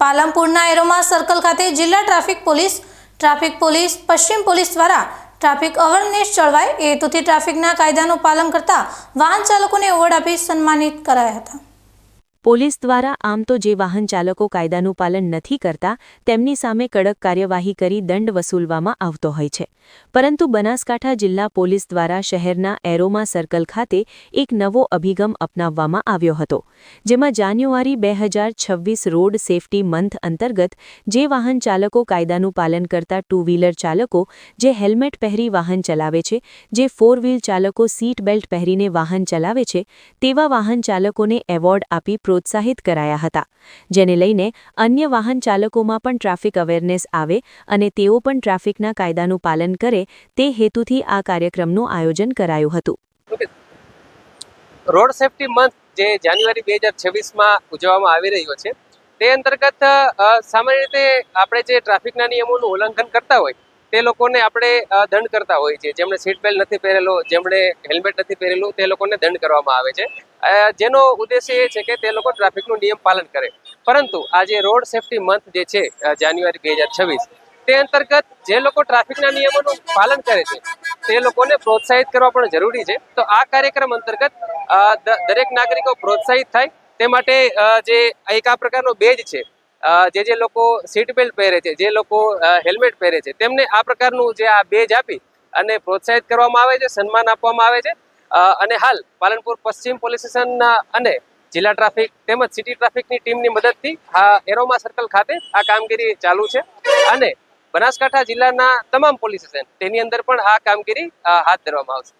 પાલમપુરના aroma circle ખાતે જિલ્લા traffic police traffic police, પશ્ચિમ પોલીસ દ્વારા ટ્રાફિક અવેરનેસ જળવાય એ હેતુથી ટ્રાફિકના કાયદાનું પાલન કરતા વાહન ચાલકોને એવોર્ડ આપી સન્માનિત કરાયા હતા. પોલીસ દ્વારા આમ તો જે વાહન ચાલકો કાયદાનું પાલન નથી કરતા, તેમની સામે કડક કાર્યવાહી કરી દંડ વસૂલવામાં આવતો હોય છે. પરંતુ બનાસકાંઠા જિલ્લા પોલીસ દ્વારા શહેરના એરોમા સર્કલ ખાતે એક નવો અભિગમ અપનાવવામાં આવ્યો હતો, જેમાં જાન્યુઆરી બે રોડ સેફટી મંથ અંતર્ગત જે વાહન ચાલકો કાયદાનું પાલન કરતા ટુ વ્હીલર ચાલકો, જે હેલ્મેટ પહેરી વાહન ચલાવે છે, જે ફોર વ્હીલ ચાલકો સીટ બેલ્ટ પહેરીને વાહન ચલાવે છે, તેવા વાહન ચાલકોને એવોર્ડ આપી પ્રોત્સાહિત કરાયા હતા, જેને લઈને અન્ય વાહન ચાલકોમાં પણ ટ્રાફિક અવેરનેસ આવે અને તેઓ પણ ટ્રાફિકના કાયદાનું પાલન કરે તે હેતુથી આ કાર્યક્રમનું આયોજન કરાયું હતું. રોડ સેફટી મંથ જે જાન્યુઆરી બે હજાર છવ્વીસમાં ઉજવવામાં આવી રહ્યો છે, તે અંતર્ગત સામાન્ય રીતે આપણે જે ટ્રાફિકના નિયમોનું ઉલ્લંઘન કરતા હોય તે લોકોને આપણે દંડ કરતા હોઈએ છીએ જેમણે સીટ બેલ્ટ નથી પહેરેલો, જેમણે હેલ્મેટ નથી પહેરેલું, તે લોકોને દંડ કરવામાં આવે છે. જેનો ઉદ્દેશ્ય એ છે કે તે લોકો ટ્રાફિકનું નિયમ પાલન કરે. પરંતુ આ જે રોડ સેફટી મંથ જે છે જાન્યુઆરી બે હજાર છવ્વીસ, તે અંતર્ગત જે લોકો ટ્રાફિકના નિયમોનું પાલન કરે છે, તે લોકોને પ્રોત્સાહિત કરવા પણ જરૂરી છે. તો આ કાર્યક્રમ અંતર્ગત દરેક નાગરિકો પ્રોત્સાહિત થાય. તે માટે જે એક આ પ્રકારનો બેજ છે જે જે લોકો સીટ બેલ્ટ પહેરે છે, જે લોકો હેલ્મેટ પહેરે છે, તેમને આ પ્રકારનું જે આ બેજ આપી અને પ્રોત્સાહિત કરવામાં આવે છે, સન્માન આપવામાં આવે છે. અને હાલ પાલનપુર પશ્ચિમ પોલીસ સ્ટેશન અને જિલ્લા ટ્રાફિક તેમજ સિટી ટ્રાફિકની ટીમની મદદથી આ એરોમા સર્કલ ખાતે આ કામગીરી ચાલુ છે. અને બનાસકાંઠા જિલ્લાના તમામ પોલીસ સ્ટેશન તેની અંદર પણ આ કામગીરી હાથ ધરવામાં આવશે.